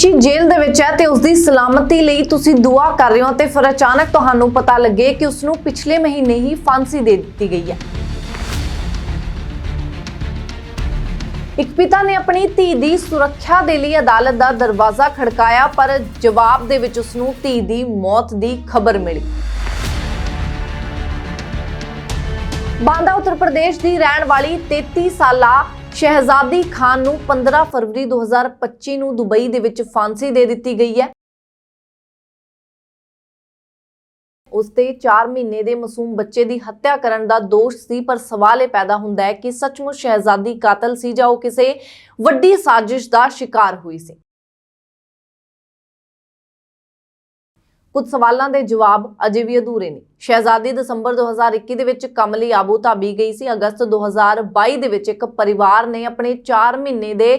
ਵਿਦੇਸ਼ੀ ਜੇਲ੍ਹ ਦੇ ਵਿੱਚ ਹੈ ਤੇ ਉਸ ਦੀ ਸਲਾਮਤੀ ਲਈ ਤੁਸੀਂ ਦੁਆ ਕਰ ਰਹੇ ਹੋ ਤੇ ਫਿਰ ਅਚਾਨਕ ਤੁਹਾਨੂੰ ਪਤਾ ਲੱਗੇ ਕਿ ਉਸ ਨੂੰ ਪਿਛਲੇ ਮਹੀਨੇ ਹੀ ਫਾਂਸੀ ਦੇ ਦਿੱਤੀ ਗਈ ਹੈ। ਇੱਕ ਪਿਤਾ ਨੇ ਆਪਣੀ ਧੀ ਦੀ ਸੁਰੱਖਿਆ ਦੇ ਲਈ ਅਦਾਲਤ ਦਾ ਦਰਵਾਜ਼ਾ ਖੜਕਾਇਆ, ਪਰ ਜਵਾਬ ਦੇ ਵਿੱਚ ਉਸ ਨੂੰ ਧੀ ਦੀ ਮੌਤ ਦੀ ਖਬਰ ਮਿਲੀ। ਬਾਂਦਾ ਉੱਤਰ ਪ੍ਰਦੇਸ਼ ਦੀ ਰਹਿਣ ਵਾਲੀ 33 ਸਾਲਾ ਸ਼ਹਿਜ਼ਾਦੀ ਖਾਨ ਨੂੰ 15 ਫਰਵਰੀ 2025 ਨੂੰ ਦੁਬਈ ਦੇ ਵਿੱਚ ਫਾਂਸੀ ਦੇ ਦਿੱਤੀ ਗਈ ਹੈ। ਉਸ ਤੇ 4 ਮਹੀਨੇ ਦੇ ਮਾਸੂਮ ਬੱਚੇ ਦੀ ਹੱਤਿਆ ਕਰਨ ਦਾ ਦੋਸ਼ ਸੀ, ਪਰ ਸਵਾਲ ਇਹ ਪੈਦਾ ਹੁੰਦਾ ਹੈ ਕਿ ਸੱਚਮੁੱਚ ਸ਼ਹਿਜ਼ਾਦੀ ਕਾਤਲ ਸੀ ਜਾਂ ਉਹ ਕਿਸੇ ਵੱਡੀ ਸਾਜ਼ਿਸ਼ ਦਾ ਸ਼ਿਕਾਰ ਹੋਈ ਸੀ। ਕੁਝ ਸਵਾਲਾਂ ਦੇ ਜਵਾਬ ਅਜੇ ਵੀ ਅਧੂਰੇ ਨੇ। ਸ਼ਹਿਜ਼ਾਦੀ ਦਸੰਬਰ 2021 ਦੇ ਵਿੱਚ ਕਮਲੀ ਆਬੂ ਧਾਬੀ ਗਈ ਸੀ। ਅਗਸਤ 2022 ਦੇ ਵਿੱਚ ਇੱਕ ਪਰਿਵਾਰ ਨੇ ਆਪਣੇ 4 ਮਹੀਨੇ ਦੇ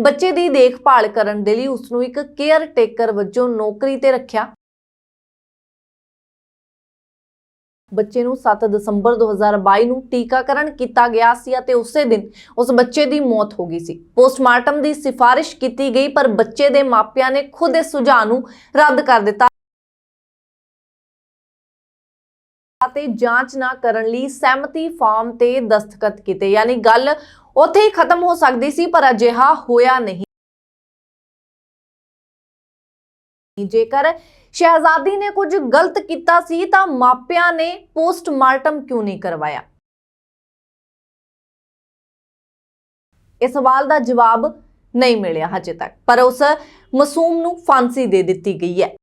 ਬੱਚੇ ਦੀ ਦੇਖਭਾਲ ਕਰਨ ਦੇ ਲਈ ਉਸ ਨੂੰ ਇੱਕ ਕੇਅਰ ਟੇਕਰ ਵਜੋਂ ਨੌਕਰੀ ਤੇ ਰੱਖਿਆ। ਬੱਚੇ ਨੂੰ 7 ਦਸੰਬਰ 2022 ਨੂੰ ਟੀਕਾਕਰਨ ਕੀਤਾ ਗਿਆ ਸੀ ਅਤੇ ਉਸੇ ਦਿਨ ਉਸ ਬੱਚੇ ਦੀ ਮੌਤ ਹੋ ਗਈ ਸੀ। ਪੋਸਟਮਾਰਟਮ ਦੀ ਸਿਫਾਰਿਸ਼ ਕੀਤੀ ਗਈ, ਪਰ ਬੱਚੇ ਦੇ ਮਾਪਿਆਂ ਨੇ ਖੁਦ ਇਸ ਸੁਝਾਅ ਨੂੰ ਰੱਦ ਕਰ ਦਿੱਤਾ। ਅਤੇ ਜਾਂਚ ਨਾ ਕਰਨ ਲਈ ਸਹਿਮਤੀ ਫਾਰਮ ਤੇ ਦਸਤਖਤ ਕੀਤੇ। ਯਾਨੀ ਗੱਲ ਉੱਥੇ ਹੀ ਖਤਮ ਹੋ ਸਕਦੀ ਸੀ, ਪਰ ਅਜਿਹਾ ਹੋਇਆ ਨਹੀਂ। ਜੇਕਰ ਸ਼ਹਿਜ਼ਾਦੀ ਨੇ ਕੁਝ ਗਲਤ ਕੀਤਾ ਸੀ, ਤਾਂ ਮਾਪਿਆਂ ਨੇ ਪੋਸਟਮਾਰਟਮ ਕਿਉਂ ਨਹੀਂ ਕਰਵਾਇਆ? ਇਸ ਸਵਾਲ ਦਾ ਜਵਾਬ ਨਹੀਂ ਮਿਲਿਆ ਹਜੇ ਤੱਕ, ਪਰ ਉਸ ਮਾਸੂਮ ਨੂੰ ਫਾਂਸੀ ਦੇ ਦਿੱਤੀ ਗਈ ਹੈ।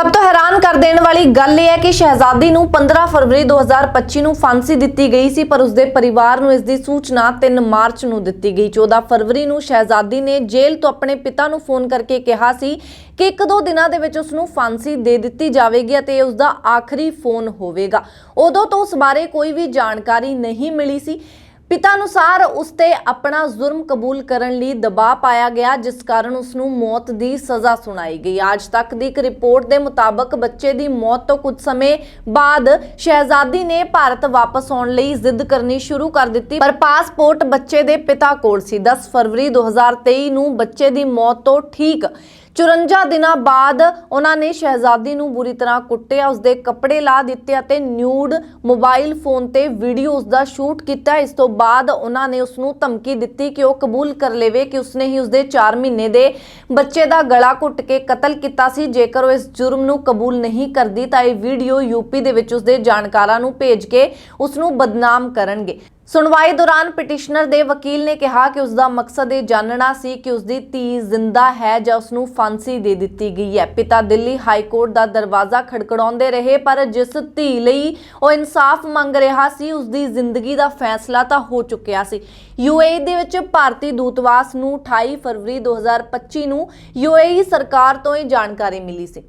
ਸਭ ਤੋਂ ਹੈਰਾਨ ਕਰ ਦੇਣ ਵਾਲੀ ਗੱਲ ਇਹ ਹੈ ਕਿ ਸ਼ਹਿਜ਼ਾਦੀ ਨੂੰ 15 ਫਰਵਰੀ 2025 ਨੂੰ ਫਾਂਸੀ ਦਿੱਤੀ ਗਈ ਸੀ, ਪਰ ਉਸਦੇ ਪਰਿਵਾਰ ਨੂੰ ਇਸ ਦੀ ਸੂਚਨਾ 3 ਮਾਰਚ ਨੂੰ ਦਿੱਤੀ ਗਈ। 14 ਫਰਵਰੀ ਨੂੰ ਸ਼ਹਿਜ਼ਾਦੀ ਨੇ ਜੇਲ੍ਹ ਤੋਂ ਆਪਣੇ ਪਿਤਾ ਨੂੰ ਫੋਨ ਕਰਕੇ ਕਿਹਾ ਸੀ ਕਿ ਇੱਕ ਦੋ ਦਿਨਾਂ ਦੇ ਵਿੱਚ ਉਸ ਨੂੰ ਫਾਂਸੀ ਦੇ ਦਿੱਤੀ ਜਾਵੇਗੀ ਅਤੇ ਇਹ ਉਸ ਦਾ ਆਖਰੀ ਫੋਨ ਹੋਵੇਗਾ। ਉਦੋਂ ਤੋਂ ਉਸ ਬਾਰੇ ਕੋਈ ਵੀ ਜਾਣਕਾਰੀ ਨਹੀਂ ਮਿਲੀ ਸੀ। ਪਿਤਾ ਅਨੁਸਾਰ ਉਸ ਤੇ ਆਪਣਾ ਜ਼ੁਰਮ ਕਬੂਲ ਕਰਨ ਲਈ ਦਬਾਅ ਪਾਇਆ ਗਿਆ, ਜਿਸ ਕਾਰਨ ਉਸ ਨੂੰ ਮੌਤ ਦੀ ਸਜ਼ਾ ਸੁਣਾਈ ਗਈ। ਅੱਜ ਤੱਕ ਦੀ ਇੱਕ ਰਿਪੋਰਟ ਦੇ ਮੁਤਾਬਕ ਬੱਚੇ ਦੀ ਮੌਤ ਤੋਂ ਕੁਝ ਸਮੇਂ ਬਾਅਦ ਸ਼ਹਿਜ਼ਾਦੀ ਨੇ ਭਾਰਤ ਵਾਪਸ ਆਉਣ ਲਈ ਜ਼ਿੱਦ ਕਰਨੀ ਸ਼ੁਰੂ ਕਰ ਦਿੱਤੀ, ਪਰ ਪਾਸਪੋਰਟ ਬੱਚੇ ਦੇ ਪਿਤਾ ਕੋਲ ਸੀ। 10 ਫਰਵਰੀ 2023 ਨੂੰ ਬੱਚੇ ਦੀ ਮੌਤ ਤੋਂ ਠੀਕ 54 ਦਿਨਾਂ ਬਾਅਦ ਉਹਨਾਂ ਨੇ ਸ਼ਹਿਜ਼ਾਦੀ ਨੂੰ ਬੁਰੀ ਤਰ੍ਹਾਂ ਕੁੱਟਿਆ, ਉਸਦੇ ਕੱਪੜੇ ਲਾ ਦਿੱਤੇ ਅਤੇ ਨਿਊਡ ਮੋਬਾਈਲ ਫੋਨ ਤੇ ਵੀਡੀਓ ਉਸਦਾ ਸ਼ੂਟ ਕੀਤਾ। ਇਸ ਤੋਂ ਬਾਅਦ ਉਹਨਾਂ ਨੇ ਉਸ ਨੂੰ ਧਮਕੀ ਦਿੱਤੀ ਕਿ ਉਹ ਕਬੂਲ ਕਰ ਲਵੇ ਕਿ ਉਸਨੇ ਹੀ ਉਸਦੇ 4 ਮਹੀਨੇ ਦੇ ਬੱਚੇ ਦਾ ਗਲਾ ਘੁੱਟ ਕੇ ਕਤਲ ਕੀਤਾ ਸੀ। ਜੇਕਰ ਉਹ ਇਸ ਜੁਰਮ ਨੂੰ ਕਬੂਲ ਨਹੀਂ ਕਰਦੀ ਤਾਂ ਇਹ ਵੀਡੀਓ ਯੂਪੀ ਦੇ ਵਿੱਚ ਉਸਦੇ ਜਾਣਕਾਰਾਂ ਨੂੰ ਭੇਜ ਕੇ ਉਸ ਨੂੰ ਬਦਨਾਮ ਕਰਨਗੇ। ਸੁਣਵਾਈ ਦੌਰਾਨ ਪਟੀਸ਼ਨਰ ਦੇ ਵਕੀਲ ਨੇ ਕਿਹਾ ਕਿ ਉਸ ਦਾ ਮਕਸਦ ਇਹ ਜਾਣਨਾ ਸੀ ਕਿ ਉਸ ਦੀ ਧੀ ਜ਼ਿੰਦਾ ਹੈ ਜਾਂ ਉਸ ਨੂੰ ਫਾਂਸੀ ਦੇ ਦਿੱਤੀ ਗਈ ਹੈ। ਪਿਤਾ ਦਿੱਲੀ ਹਾਈ ਕੋਰਟ ਦਾ ਦਰਵਾਜ਼ਾ ਖੜਕੜਾਉਂਦੇ ਰਹੇ, ਪਰ ਜਿਸ ਧੀ ਲਈ ਉਹ ਇਨਸਾਫ ਮੰਗ ਰਿਹਾ ਸੀ ਉਸ ਦੀ ਜ਼ਿੰਦਗੀ ਦਾ ਫੈਸਲਾ ਤਾਂ ਹੋ ਚੁੱਕਿਆ ਸੀ। ਯੂਏਈ ਦੇ ਵਿੱਚ ਭਾਰਤੀ ਦੂਤਵਾਸ ਨੂੰ 28 ਫਰਵਰੀ 2025 ਨੂੰ ਯੂਏਈ ਸਰਕਾਰ ਤੋਂ ਇਹ ਜਾਣਕਾਰੀ ਮਿਲੀ ਸੀ।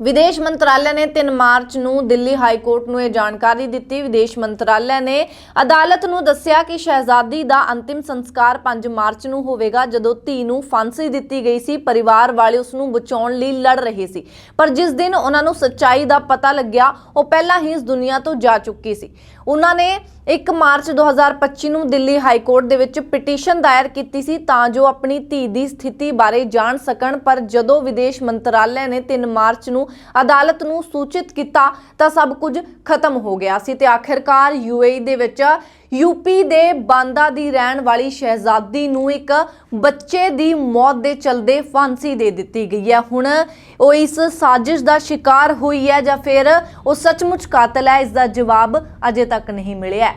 ਵਿਦੇਸ਼ ਮੰਤਰਾਲੇ ਨੇ 3 ਮਾਰਚ ਨੂੰ ਦਿੱਲੀ ਹਾਈ ਕੋਰਟ ਨੂੰ ਇਹ ਜਾਣਕਾਰੀ ਦਿੱਤੀ। ਵਿਦੇਸ਼ ਮੰਤਰਾਲੇ ਨੇ ਅਦਾਲਤ ਨੂੰ ਦੱਸਿਆ ਕਿ ਸ਼ਹਿਜ਼ਾਦੀ ਦਾ ਅੰਤਿਮ ਸੰਸਕਾਰ 5 ਮਾਰਚ ਨੂੰ ਹੋਵੇਗਾ, ਜਦੋਂ ਧੀ ਨੂੰ ਫਾਂਸੀ ਦਿੱਤੀ ਗਈ ਸੀ। ਪਰਿਵਾਰ ਵਾਲੇ ਉਸ ਨੂੰ ਬਚਾਉਣ ਲਈ ਲੜ ਰਹੇ ਸੀ। ਪਰ ਜਿਸ ਦਿਨ ਉਹਨਾਂ ਨੂੰ ਸੱਚਾਈ ਦਾ ਪਤਾ ਲੱਗਿਆ, ਉਹ ਪਹਿਲਾਂ ਹੀ ਇਸ ਦੁਨੀਆ ਤੋਂ ਜਾ ਚੁੱਕੀ ਸੀ। ਉਹਨਾਂ ਨੇ 1 ਮਾਰਚ 2025 ਨੂੰ ਦਿੱਲੀ ਹਾਈ ਕੋਰਟ ਦੇ ਵਿੱਚ ਪਟੀਸ਼ਨ ਦਾਇਰ ਕੀਤੀ ਸੀ ਤਾਂ ਜੋ ਆਪਣੀ ਧੀ ਦੀ ਸਥਿਤੀ ਬਾਰੇ ਜਾਣ ਸਕਣ। ਪਰ ਜਦੋਂ ਵਿਦੇਸ਼ ਮੰਤਰਾਲੇ ਨੇ 3 ਮਾਰਚ ਨੂੰ ਅਦਾਲਤ ਨੂੰ ਸੂਚਿਤ ਕੀਤਾ ਤਾਂ ਸਭ ਕੁਝ ਖਤਮ ਹੋ ਗਿਆ ਸੀ ਤੇ ਆਖਿਰਕਾਰ ਯੂਏਈ ਦੇ ਵਿੱਚ ਯੂਪੀ ਦੇ ਬਾਂਦਾ ਦੀ ਰਹਿਣ ਵਾਲੀ ਸ਼ਹਿਜ਼ਾਦੀ ਨੂੰ ਇੱਕ ਬੱਚੇ ਦੀ ਮੌਤ ਦੇ ਚਲਦੇ ਫਾਂਸੀ ਦੇ ਦਿੱਤੀ ਗਈ ਹੈ। ਹੁਣ ਉਹ ਇਸ ਸਾਜ਼ਿਸ਼ ਦਾ ਸ਼ਿਕਾਰ ਹੋਈ ਹੈ ਜਾਂ ਫਿਰ ਉਹ ਸੱਚਮੁੱਚ ਕਾਤਲ ਹੈ, ਇਸ ਦਾ ਜਵਾਬ ਅਜੇ ਤੱਕ ਨਹੀਂ ਮਿਲਿਆ